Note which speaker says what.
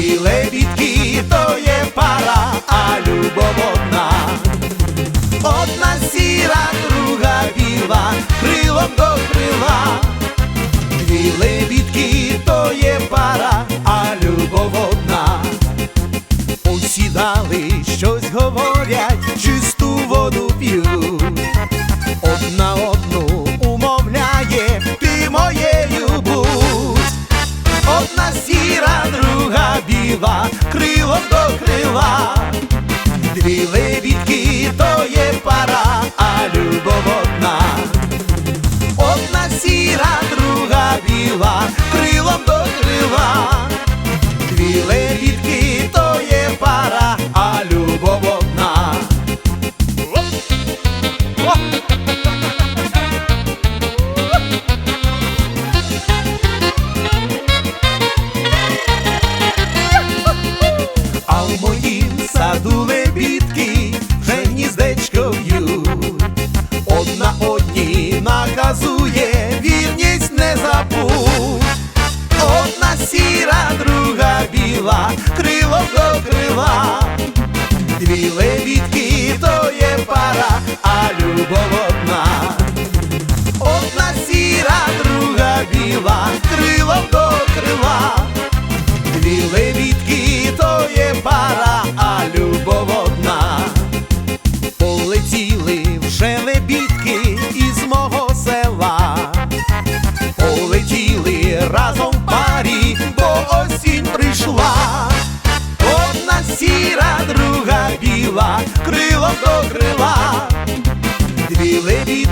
Speaker 1: Ці лебідки то є пара, а любов одна. Одна сіра, друга біла, крилом до крила. Дві лебідки то є пара, а любов одна. Усідали щось говорять, чисту воду п'ють. Крилом до крила. Дві лебідки, то є стаду лебідки вже гніздечко в'ють, одна одній наказує, вірність не забудь, одна сіра, друга біла, крило до крила, дві лебідки то є пара, а любов одна, одна сіра, друга біла, крило до крила, дві лебідки. крила, крила до крила, дві лебіди